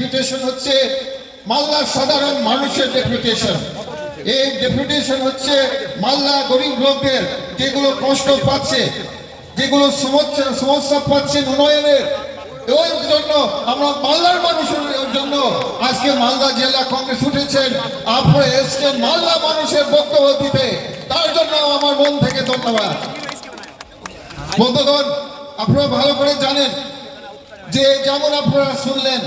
Deputation হচ্ছে মালদার সাধারণ মানুষের ডেপুটেশন এই ডেপুটেশন হচ্ছে মালদা গরিব লোকদের যেগুলো কষ্ট পাচ্ছে, যেগুলো সমস্যা পাচ্ছেন উন্নয়নের। জন্য আমরা মানুষের জন্য আজকে মালদা জেলা কংগ্রেস উঠেছেন। আপনারা এসছেন মালদা মানুষের বক্তব্য দিতে তার জন্য আমার মন থেকে ধন্যবাদ। বন্ধুগণ, আপনারা ভালো করে জানেন যে যেমন আপনারা শুনলেন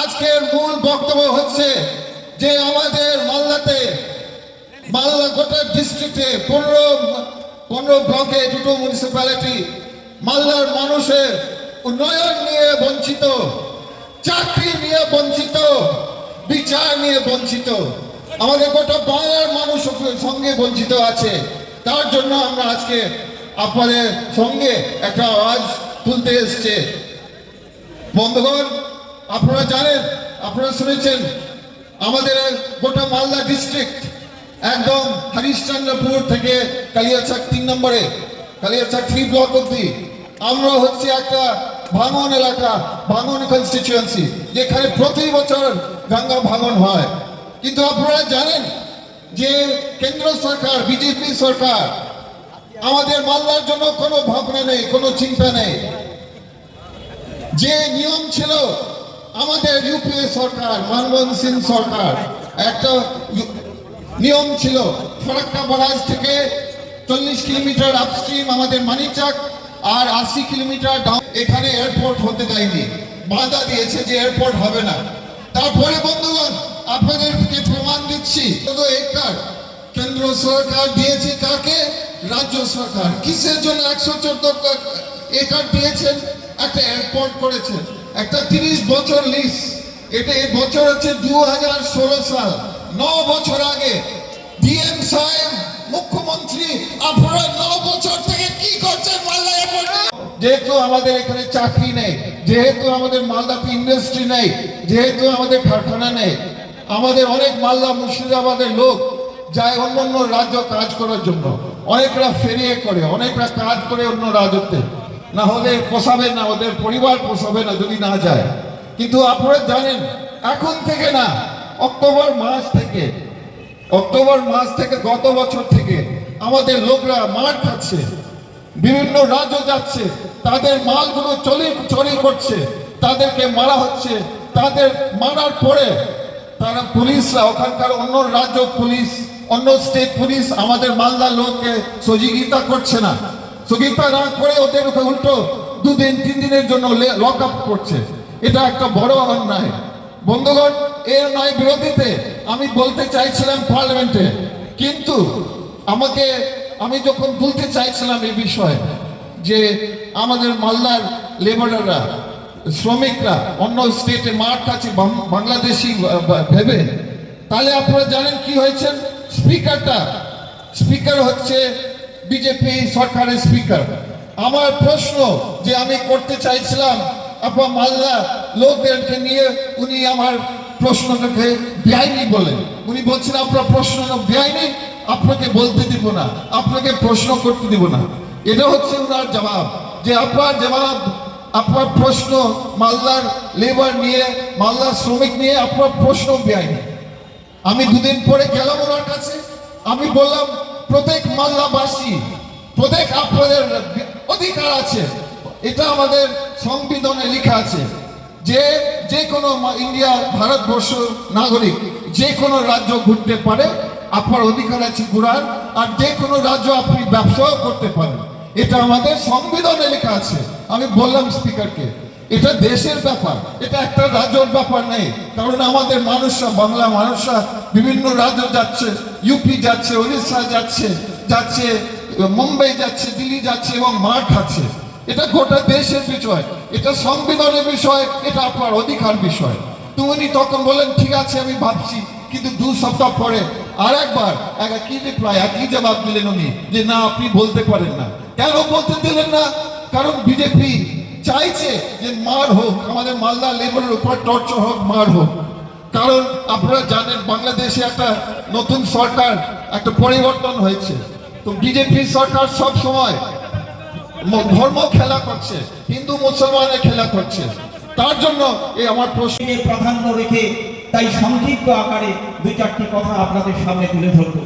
আজকের মূল বক্তব্য হচ্ছে যে আমাদের মালদাতে, মালদা গোটা ডিস্ট্রিক্টে পনেরো পনেরো ব্লকে দুটো মিউনিসিপ্যালিটি মালদার মানুষের উন্নয়ন নিয়ে বঞ্চিত, চাকরি নিয়ে বঞ্চিত, বিচার নিয়ে বঞ্চিত, আমাদের গোটা বাংলার মানুষ সঙ্গে বঞ্চিত আছে। তার জন্য আমরা আজকে আপনাদের সঙ্গে একটা আওয়াজ তুলতে এসছে। বন্ধুগণ আপনারা জানেন, আপনারা শুনেছেন, আমাদের গোটা মালদা ডিস্ট্রিক্ট একদম হরিশ্চন্দ্রপুর থেকে কালিয়াচাক তিন নম্বরে কালিয়াচাক থ্রি ব্লক অব্দি আমরা হচ্ছে একটা ভাঙন এলাকা, ভাঙন কনস্টিটিউয়েন্সি যেখানে প্রতি বছর গঙ্গা ভাঙন হয়। কিন্তু আপনারা জানেন যে কেন্দ্র সরকার, বিজেপি সরকার, আমাদের মালদার জন্য কোনো ভাবনা নেই, কোনো চিন্তা নেই। যে নিয়ম ছিল আমাদের ইউপিএ সরকার, মনমোহন সিং সরকার, একটা নিয়ম ছিল, ফরাক্কা বরাজ থেকে চল্লিশ কিলোমিটার আপস্ট্রিম আমাদের মানিচাক আর আশি কিলোমিটার ডাউন এখানে এয়ারপোর্ট হতে দেয়নি। বাধা দিয়েছে যে এয়ারপোর্ট হবে না। তারপরে বন্ধুগণ, আপনাদেরকে প্রমাণ দিচ্ছি কেন্দ্র সরকার দিয়েছে কাকে? রাজ্য সরকার। কিসের জন্য একশো চোদ্দ একর দিয়েছেন? একটা এয়ারপোর্ট করেছেন। একটা তিরিশ বছর লিস এটা এই বছর হচ্ছে দু হাজার ষোলো সাল। ন বছর আগে ডিএম সাহেব, মুখ্যমন্ত্রী, আপনারা ন বছর থেকে কি করছেন মালদা যেহেতু আমাদের এখানে চাকরি নেই, যেহেতু আমাদের মালদাতে ইন্ডাস্ট্রি নেই, যেহেতু আমাদের কারখানা নেই, আমাদের অনেক মালদা মুর্শিদাবাদের লোক যায় অন্য অন্য রাজ্য কাজ করার জন্য। অনেকরা ফেরিয়ে করে, অনেকরা কাজ করে অন্য রাজ্যতে। না হলে পোষাবে না, ওদের পরিবার পোষাবে না যদি না যায়। কিন্তু আপনারা জানেন, এখন থেকে না, অক্টোবর মাস থেকে, অক্টোবর মাস থেকে গত বছর থেকে আমাদের লোকরা মার খাচ্ছে, বিভিন্ন রাজ্য যাচ্ছে, তাদের মালগুলো চলি, চুরি করছে, তাদেরকে মারা হচ্ছে, তাদের মারার পরে তারা পুলিশরা, ওখানকার অন্য রাজ্য পুলিশ, অন্য স্টেট পুলিশ আমাদের মালদা লোককে সহযোগিতা করছে না। সহযোগিতা না করে ওদের উপরে উল্টো দুদিন তিন দিনের জন্য লক আপ করছে। এটা একটা বড় অন্যায়। বন্ধুগণ, এর নয় বিরোধীতে আমি বলতে চাইছিলাম পার্লামেন্টে। কিন্তু আমাকে, আমি যখন বলতে চাইছিলাম এই বিষয়ে, যে আমাদের মালদার লেবাররা শ্রমিকরা, অন্য স্টেটে মার কাছে বাংলাদেশি ভেবে, তাহলে আপনারা জানেন কি হয়েছে? স্পিকারটা স্পিকার হচ্ছে বিজেপি সরকারের স্পিকার। আমার প্রশ্ন যে আমি করতে চাইছিলাম আপনার মালদা লোকদেরকে নিয়ে উনি আমার প্রশ্নটাকে বেআইনি বলেন উনি বলছেন, আপনার প্রশ্ন বেআইনি, আপনাকে বলতে দিব না, আপনাকে প্রশ্ন করতে দিব না। এটা হচ্ছে ওনার জবাব। যে আপনার জবাব, আপনার প্রশ্ন মালদার লেবার নিয়ে, মালদার শ্রমিক নিয়ে আপনার প্রশ্ন বেআইনি। আমি দুদিন পরে গেলাম ওনার কাছে। আমি বললাম প্রত্যেক মাল্লাবাসী, প্রত্যেক আপনাদের অধিকার আছে। এটা আমাদের সংবিধানে লেখা আছে যে যে কোনো ইন্ডিয়া ভারতবর্ষ নাগরিক যে কোনো রাজ্য ঘুরতে পারে, আপনার অধিকার আছে ঘোরার, আর যে কোনো রাজ্য আপনি ব্যবসাও করতে পারেন। এটা আমাদের সংবিধানে লেখা আছে। আমি বললাম স্পিকারকে এটা দেশের ব্যাপার, এটা একটা রাজ্যর ব্যাপার নেই। কারণ আমাদের মানুষরা বাংলা মানুষরা বিভিন্ন রাজ্য যাচ্ছে ইউপি যাচ্ছে উড়িষ্যা যাচ্ছে যাচ্ছে, মুম্বাই যাচ্ছে, দিল্লি যাচ্ছে এবং মাঠ খাচ্ছে এটা গোটা দেশের বিষয়, এটা সংবিধানের বিষয়, এটা আপনার অধিকার বিষয়। তো উনি তখন বলেন ঠিক আছে, আমি ভাবছি। কিন্তু দু সপ্তাহ পরে আর একবার, এক কি রিপ্লাই একই জবাব দিলেন উনি, যে না, আপনি বলতে পারেন না। কেন বলতে দিলেন না? কারণ বিজেপি চাইছে যে মার হোক, আমাদের মালদা লেবারের উপর টর্চার হোক, মার হোক। কারণ আপনারা জানেন, বাংলাদেশে একটা নতুন সরকার, একটা পরিবর্তন হয়েছে। তো বিজেপি সরকার সব সময় ধর্ম খেলা করছে, হিন্দু মুসলমানের খেলা করছে। তার জন্য এই আমার প্রশ্নে প্রাধান্য রেখে তাই সংক্ষিপ্ত আকারে দুই চারটি কথা আপনাদের সামনে তুলে ধরব।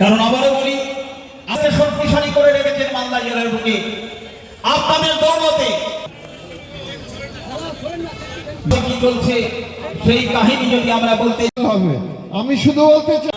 কারণ আবারও বলি আপনি শক্তিশালী করে রেখেছেন মালদা জেলার বুকে আপনাদের দৌলতে। কি চলছে? সেই কাহিনী যদি আমরা বলতে হবে। আমি শুধু বলতে চাই